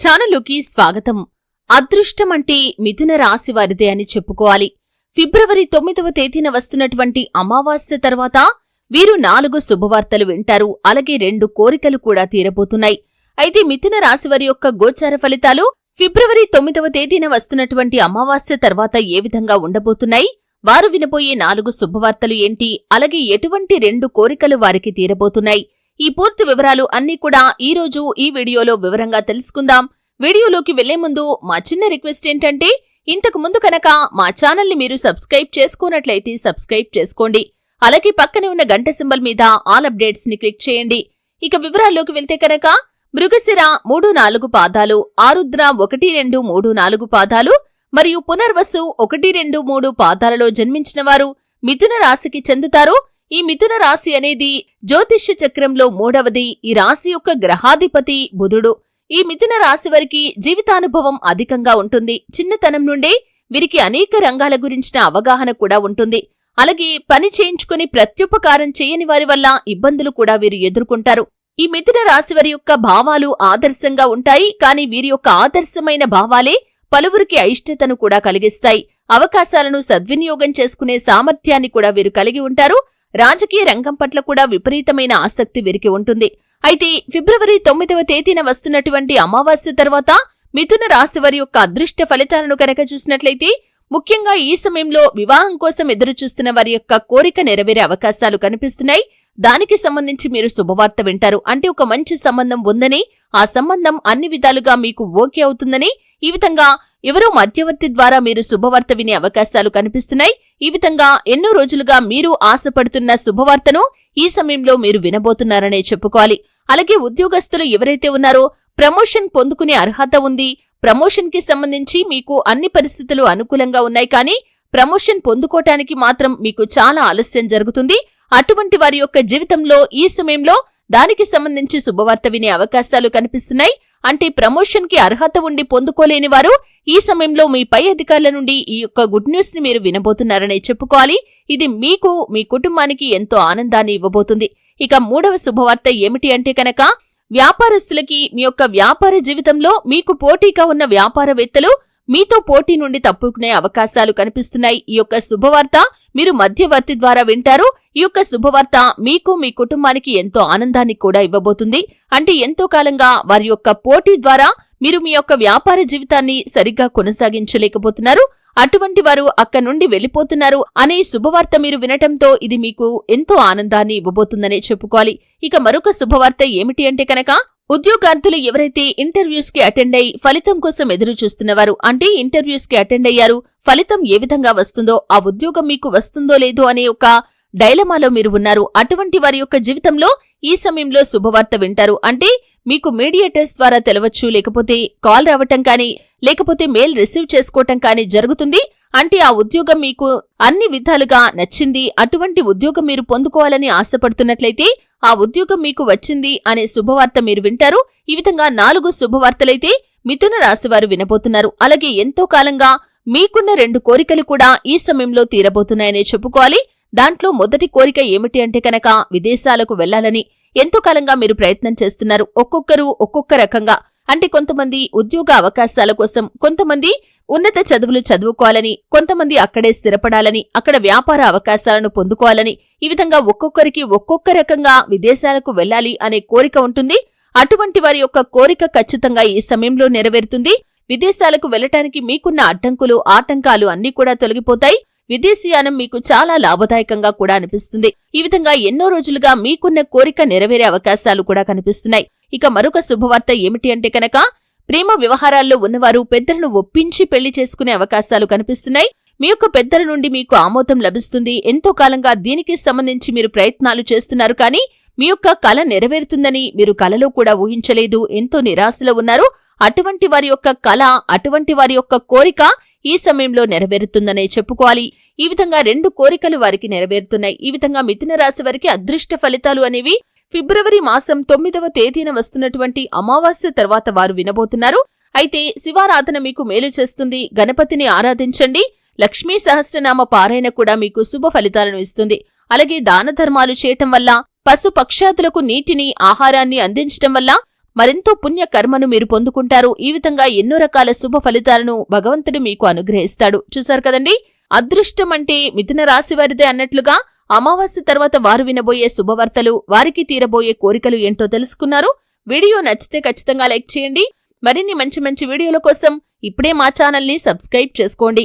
ఛానలుకి స్వాగతం. అదృష్టమంటే మిథున రాశి వారిదే అని చెప్పుకోవాలి. ఫిబ్రవరి తొమ్మిదవ తేదీన వస్తున్నటువంటి అమావాస్య తర్వాత వీరు నాలుగు శుభవార్తలు వింటారు. అలాగే రెండు కోరికలు కూడా తీరబోతున్నాయి. అయితే మిథున రాశి వారి యొక్క గోచార ఫలితాలు ఫిబ్రవరి తొమ్మిదవ తేదీన వస్తున్నటువంటి అమావాస్య తర్వాత ఏ విధంగా ఉండబోతున్నాయి? వారు వినబోయే నాలుగు శుభవార్తలు ఏంటి? అలాగే ఎటువంటి రెండు కోరికలు వారికి తీరబోతున్నాయి? ఈ పూర్తి వివరాలు అన్నీ కూడా ఈ రోజు ఈ వీడియోలో వివరంగా తెలుసుకుందాం. వీడియోలోకి వెళ్ళే ముందు మా చిన్న రిక్వెస్ట్ ఏంటంటే ఇంతకు ముందు కనుక మా ఛానల్ని మీరు సబ్స్క్రైబ్ చేసుకున్నట్లయితే సబ్స్క్రైబ్ చేసుకోండి. అలాగే పక్కనే ఉన్న గంట సింబల్ మీద ఆల్ అప్డేట్స్ని క్లిక్ చేయండి. ఇక వివరాల్లోకి వెళ్తే కనుక మృగశిర మూడు నాలుగు పాదాలు ఆరుద్ర ఒకటి రెండు మూడు నాలుగు పాదాలు మరియు పునర్వసు ఒకటి రెండు మూడు పాదాలలో జన్మించిన వారు మిథున రాశికి చెందుతారు. ఈ మిథున రాశి అనేది జ్యోతిష్య చక్రంలో మూడవది. ఈ రాశి యొక్క గ్రహాధిపతి బుధుడు. ఈ మిథున రాశి వారికి జీవితానుభవం అధికంగా ఉంటుంది. చిన్నతనం నుండే వీరికి అనేక రంగాల గురించిన అవగాహన కూడా ఉంటుంది. అలాగే పని చేయించుకుని ప్రత్యుపకారం చేయని వారి వల్ల ఇబ్బందులు కూడా వీరు ఎదుర్కొంటారు. ఈ మిథున రాశి వారి యొక్క భావాలు ఆదర్శంగా ఉంటాయి. కానీ వీరి యొక్క ఆదర్శమైన భావాలే పలువురికి అయిష్టతను కూడా కలిగిస్తాయి. అవకాశాలను సద్వినియోగం చేసుకునే సామర్థ్యాన్ని కూడా వీరు కలిగి ఉంటారు. రాజకీయ రంగం పట్ల కూడా విపరీతమైన ఆసక్తి వీరికి ఉంటుంది. అయితే ఫిబ్రవరి తొమ్మిదవ తేదీన వస్తున్నటువంటి అమావాస్య తర్వాత మిథున రాశి వారి యొక్క అదృష్ట ఫలితాలను కనుక చూసినట్లయితే ముఖ్యంగా ఈ సమయంలో వివాహం కోసం ఎదురుచూస్తున్న వారి యొక్క కోరిక నెరవేరే అవకాశాలు కనిపిస్తున్నాయి. దానికి సంబంధించి మీరు శుభవార్త వింటారు. అంటే ఒక మంచి సంబంధం ఉందని ఆ సంబంధం అన్ని విధాలుగా మీకు ఓకే అవుతుందని ఈ విధంగా ఎవరో మధ్యవర్తి ద్వారా మీరు శుభవార్త వినే అవకాశాలు కనిపిస్తున్నాయి. ఈ విధంగా ఎన్నో రోజులుగా మీరు ఆశపడుతున్న శుభవార్తను ఈ సమయంలో మీరు వినబోతున్నారనే చెప్పుకోవాలి. అలాగే ఉద్యోగస్తులు ఎవరైతే ఉన్నారో ప్రమోషన్ పొందుకునే అర్హత ఉంది. ప్రమోషన్కి సంబంధించి మీకు అన్ని పరిస్థితులు అనుకూలంగా ఉన్నాయి. కానీ ప్రమోషన్ పొందుకోటానికి మాత్రం మీకు చాలా ఆలస్యం జరుగుతుంది. అటువంటి వారి యొక్క జీవితంలో ఈ సమయంలో దానికి సంబంధించి శుభవార్త వినే అవకాశాలు కనిపిస్తున్నాయి. అంటే ప్రమోషన్కి అర్హత ఉండి పొందుకోలేని వారు ఈ సమయంలో మీ పై అధికారుల నుండి ఈ యొక్క గుడ్ న్యూస్ని మీరు వినబోతున్నారనే చెప్పుకోవాలి. ఇది మీకు మీ కుటుంబానికి ఎంతో ఆనందాన్ని ఇవ్వబోతుంది. ఇక మూడవ శుభవార్త ఏమిటి అంటే కనుక వ్యాపారస్తులకి మీ యొక్క వ్యాపార జీవితంలో మీకు పోటీగా ఉన్న వ్యాపారవేత్తలు మీతో పోటీ నుండి తప్పుకునే అవకాశాలు కనిపిస్తున్నాయి. ఈ యొక్క శుభవార్త మీరు మధ్యవర్తి ద్వారా వింటారు. ఈ యొక్క శుభవార్త మీకు మీ కుటుంబానికి ఎంతో ఆనందాన్ని కూడా ఇవ్వబోతుంది. అంటే ఎంతో కాలంగా వారి యొక్క పోటీ ద్వారా మీరు మీ యొక్క వ్యాపార జీవితాన్ని సరిగ్గా కొనసాగించలేకపోతున్నారు. అటువంటి వారు అక్కడి నుండి వెళ్ళిపోతున్నారు అనే శుభవార్త మీరు వినటంతో ఇది మీకు ఎంతో ఆనందాన్ని ఇవ్వబోతుందనే చెప్పుకోవాలి. ఇక మరొక శుభవార్త ఏమిటి అంటే కనుక ఉద్యోగార్థులు ఎవరైతే ఇంటర్వ్యూస్కి అటెండ్ అయి ఫలితం కోసం ఎదురు చూస్తున్నవారు అంటే ఇంటర్వ్యూస్కి అటెండ్ అయ్యారు ఫలితం ఏ విధంగా వస్తుందో ఆ ఉద్యోగం మీకు వస్తుందో లేదో అనే ఒక డైలమాలో మీరు ఉన్నారు. అటువంటి వారి యొక్క జీవితంలో ఈ సమయంలో శుభవార్త వింటారు. అంటే మీకు మీడియేటర్స్ ద్వారా తెలవచ్చు లేకపోతే కాల్ రావటం కానీ లేకపోతే మెయిల్ రిసీవ్ చేసుకోవటం కానీ జరుగుతుంది. అంటే ఆ ఉద్యోగం మీకు అన్ని విధాలుగా నచ్చింది అటువంటి ఉద్యోగం మీరు పొందుకోవాలని ఆశపడుతున్నట్లయితే ఆ ఉద్యోగం మీకు వచ్చింది అనే శుభవార్త మీరు వింటారు. ఈ విధంగా నాలుగు శుభవార్తలైతే మిథున రాశివారు వినబోతున్నారు. అలాగే ఎంతో కాలంగా మీకున్న రెండు కోరికలు కూడా ఈ సమయంలో తీరబోతున్నాయనే చెప్పుకోవాలి. దాంట్లో మొదటి కోరిక ఏమిటి అంటే కనుక విదేశాలకు వెళ్ళాలని ఎంతో కాలంగా మీరు ప్రయత్నం చేస్తున్నారు. ఒక్కొక్కరు ఒక్కొక్క రకంగా. అంటే కొంతమంది ఉద్యోగ అవకాశాల కోసం కొంతమంది ఉన్నత చదువులు చదువుకోవాలని కొంతమంది అక్కడే స్థిరపడాలని అక్కడ వ్యాపార అవకాశాలను పొందుకోవాలని ఈ విధంగా ఒక్కొక్కరికి ఒక్కొక్క రకంగా విదేశాలకు వెళ్ళాలి అనే కోరిక ఉంటుంది. అటువంటి వారి యొక్క కోరిక ఖచ్చితంగా ఈ సమయంలో నెరవేరుతుంది. విదేశాలకు వెళ్ళటానికి మీకున్న అడ్డంకులు ఆటంకాలు అన్నీ కూడా తొలగిపోతాయి. విదేశీయానం మీకు చాలా లాభదాయకంగా కూడా అనిపిస్తుంది. ఈ విధంగా ఎన్నో రోజులుగా మీకున్న కోరిక నెరవేరే అవకాశాలు కూడా కనిపిస్తున్నాయి. ఇక మరొక శుభవార్త ఏమిటి అంటే కనుక ప్రేమ వ్యవహారాల్లో ఉన్నవారు పెద్దలను ఒప్పించి పెళ్ళి చేసుకునే అవకాశాలు కనిపిస్తున్నాయి. మీ యొక్క పెద్దల నుండి మీకు ఆమోదం లభిస్తుంది. ఎంతో కాలంగా దీనికి సంబంధించి మీరు ప్రయత్నాలు చేస్తున్నారు. కానీ మీ యొక్క కళ నెరవేరుతుందని మీరు కలలో కూడా ఊహించలేదు. ఎంతో నిరాశలో ఉన్నారు. అటువంటి వారి యొక్క కళ అటువంటి వారి యొక్క కోరిక ఈ సమయంలో నెరవేరుతుందనే చెప్పుకోవాలి. ఈ విధంగా రెండు కోరికలు వారికి నెరవేరుతున్నాయి. ఈ విధంగా మిథున రాశి వారికి అదృష్ట ఫలితాలు అనేవి ఫిబ్రవరి మాసం తొమ్మిదవ తేదీన వస్తున్నటువంటి అమావాస్య తర్వాత వారు వినబోతున్నారు. అయితే శివారాధన మీకు మేలు చేస్తుంది. గణపతిని ఆరాధించండి. లక్ష్మీ సహస్రనామ పారాయణ కూడా మీకు శుభ ఫలితాలను ఇస్తుంది. అలాగే దాన ధర్మాలు చేయటం వల్ల పశు పక్షాదులకు నీటిని ఆహారాన్ని అందించటం వల్ల మరెంతో పుణ్య కర్మను మీరు పొందుకుంటారు. ఈ విధంగా ఎన్నో రకాల శుభ ఫలితాలను భగవంతుడు మీకు అనుగ్రహిస్తాడు. చూశారు కదండి? అదృష్టం అంటే మిథున రాశి వారిదే అన్నట్లుగా అమావాస్య తర్వాత వారు వినబోయే శుభవార్తలు వారికి తీరబోయే కోరికలు ఏంటో తెలుసుకున్నారు. వీడియో నచ్చితే ఖచ్చితంగా లైక్ చేయండి. మరిన్ని మంచి మంచి వీడియోల కోసం ఇప్పుడే మా ఛానల్ని సబ్స్క్రైబ్ చేసుకోండి.